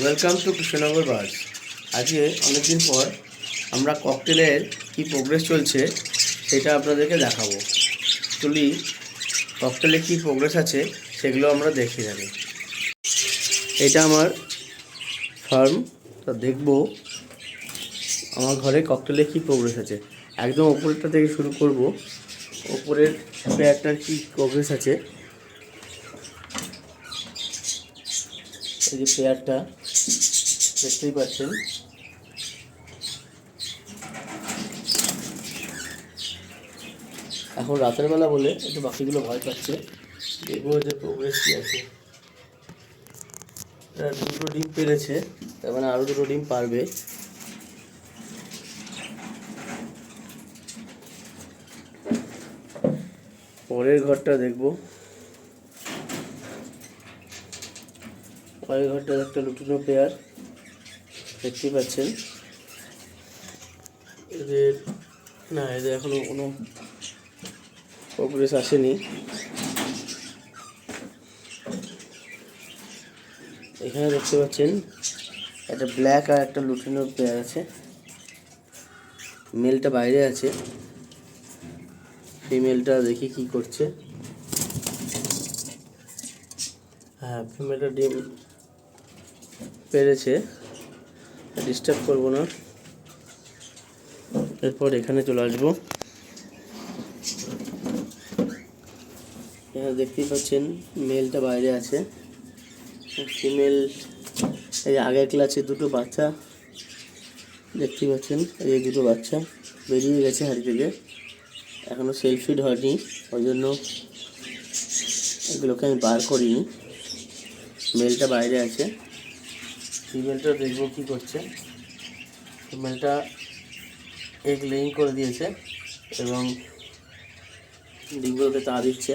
Welcome to Krishnanagar বাস আজকে অনেকদিন পর আমরা ককটেলের কী প্রোগ্রেস চলছে সেটা আপনাদেরকে দেখাবো। চলি ককটেলে কী প্রোগ্রেস আছে সেগুলো আমরা দেখে যাবে এটা আমার ফার্ম তা দেখব আমার ঘরে ককটেলে কী প্রোগ্রেস আছে। একদম ওপরেরটা থেকে শুরু করব। ওপরের পেয়ারটার কী প্রোগ্রেস আছে এই যে পেয়ারটা দেখতেই পাচ্ছেন। এখন রাতের বেলা বলে একটু বাকিগুলো ভয় পাচ্ছে। দেখব যে প্রোগ্রেস কী আছে। দুটো ডিম পেরেছে, তার মানে আরও দুটো ডিম পারবে। পরের ঘরটা দেখব। পরের ঘরটা একটা লুটিনো পেয়ার দেখতে পাচ্ছেন। এদের, না, এদের এখনও কোনো প্রোগ্রেস আসেনি। এখানে দেখতে পাচ্ছেন, একটা ব্ল্যাক আর একটা লুটিনো পেয়ার আছে। মেলটা বাইরে আছে। ফিমেলটা দেখি কি করছে। হ্যাঁ ফিমেলটা ডিম পেরেছে। ডিস্টার্ব করব না। এরপর এখানে চলে আসব। দেখতেই পাচ্ছেন মেলটা বাইরে আছে। ফিমেল এই আগের ক্লাসে দুটো বাচ্চা। দেখতেই পাচ্ছেন, এই দুটো বাচ্চা বেরিয়ে গেছে হাড়ি থেকে। এখনও সেলফিড হয়নি ওই জন্য এগুলোকে আমি বার করিনি। মেলটা বাইরে আছে। ফিমেলটা দেখব কী করছে। ফিমেলটা এগ লেইং করে দিয়েছে এবং ডিমগুলোকে তা দিচ্ছে।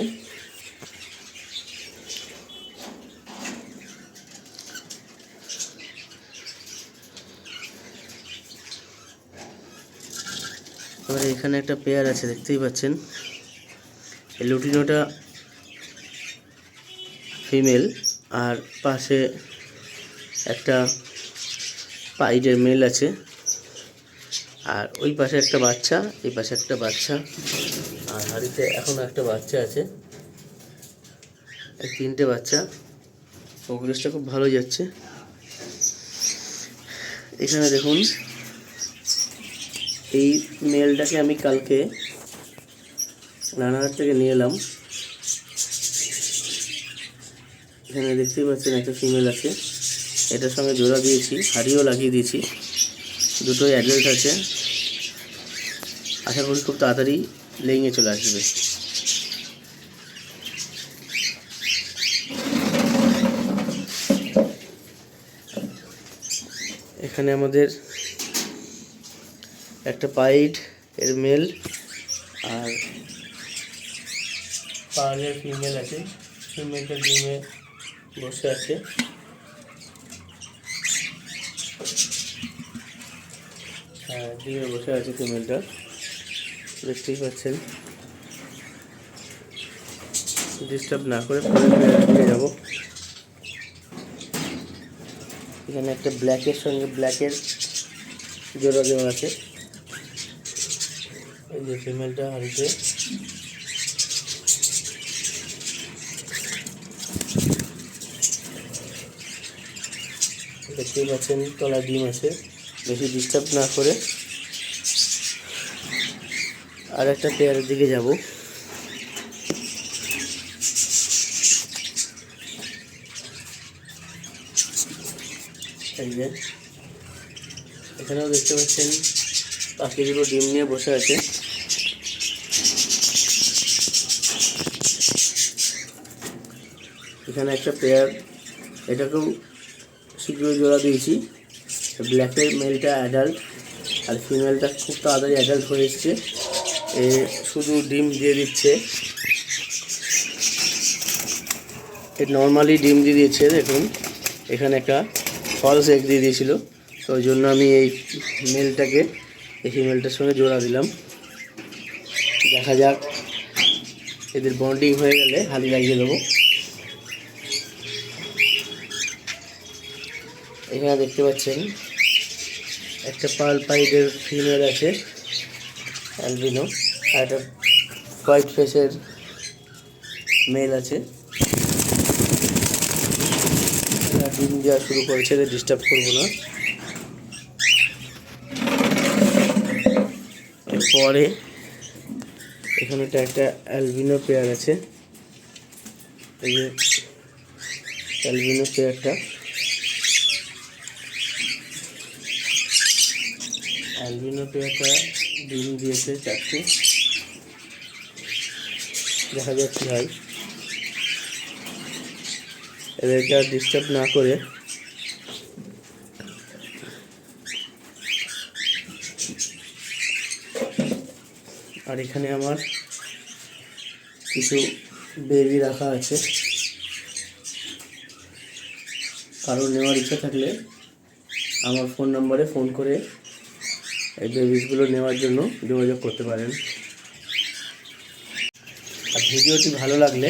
এবারে এখানে একটা পেয়ার আছে, দেখতেই পাচ্ছেন। লুটিনোটা ফিমেল আর পাশে একটা পাইডের মেল আছে। আর ওই পাশে একটা বাচ্চা, এই পাশে একটা বাচ্চা, আর হাড়িতে এখনও একটা বাচ্চা আছে। এই তিনটে বাচ্চা প্রোগ্রেসটা খুব ভালো যাচ্ছে। এখানে দেখুন, এই মেলটাকে আমি কালকে রানাঘাট থেকে নিয়ে এলাম। এখানে দেখতেই পাচ্ছেন একটা ফিমেল আছে। এটার সঙ্গে জোড়া দিয়েছি হাড়িও লাগিয়ে দিয়েছি। দুটোই অ্যাডাল্ট আছে। আশা করি খুব তাড়াতাড়ি লেঙে চলে আসবে। এখানে আমাদের একটা পাইড, এর মেল আর পার্লের ফিমেল আছে। ফিমেলটা ডিমে বসে আছে। হ্যাঁ ডিমে বসে আছে ফিমেলটা দেখতেই পাচ্ছেন। ডিস্টার্ব না করে পরে ফিরে যাব। এখানে একটা ব্ল্যাকের সঙ্গে ব্ল্যাকের জোড়া দেওয়া আছে। এই যে ফিমেলটা হারিতে দেখতেই পাচ্ছেন তলা ডিম আছে, বেশি ডিস্টার্ব না করে। আর একটা পেয়ারের দিকে যাব। এখানেও দেখতে পাচ্ছেন পাখিগুলো ডিম নিয়ে বসে আছে। এখানে একটা পেয়ার, এটাকেও শীঘ্রই জোড়া দিয়েছি। ব্ল্যাকের মেলটা অ্যাডাল্ট আর ফিমেলটা খুব তাড়াতাড়ি অ্যাডাল্ট হয়ে এসছে। এ শুধু ডিম দিয়ে দিচ্ছে। এ নর্মালি ডিম দিয়ে দিয়েছে, দেখুন। এখানে একটা ফলস এগ দিয়ে দিয়েছিল। তো ওই জন্য আমি এই মেলটাকে এই ফিমেলটার সঙ্গে জোড়া দিলাম। দেখা যাক। এদের বন্ডিং হয়ে গেলে হালি লাগিয়ে দেবো। এখানে দেখতে পাচ্ছেন একটা পাল পাইডের ফিমেল আছে, অ্যালবিনো, আর একটা হোয়াইট ফেসের মেল আছে। ডিম দেওয়া শুরু করেছে ডিস্টার্ব করব না। পরে এখানে একটা একটা অ্যালবিনো পেয়ার আছে। এই যে অ্যালবিনো পেয়ারটা অ্যালবিনো পেয়ারটা ডিম দিয়েছে চারটে। দেখা যাক কি হয়। এদেরকে ডিস্টার্ব না করে। আর এখানে আমার কিছু বেবি রাখা আছে। কারও নেওয়ার ইচ্ছা থাকলে আমার ফোন নম্বরে ফোন করে এই বেবিসগুলো নেওয়ার জন্য যোগাযোগ করতে পারেন। আর ভিডিওটি ভালো লাগলে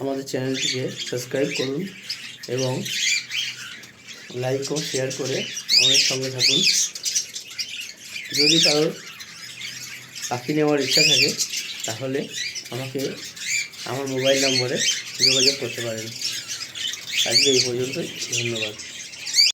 আমাদের চ্যানেলটিকে সাবস্ক্রাইব করুন এবং লাইক ও শেয়ার করে আমাদের সঙ্গে থাকুন। যদি কারোর পাখি নেওয়ার ইচ্ছা থাকে, তাহলে আমাকে আমার মোবাইল নম্বরে যোগাযোগ করতে পারেন। আজকে এই পর্যন্তই, ধন্যবাদ।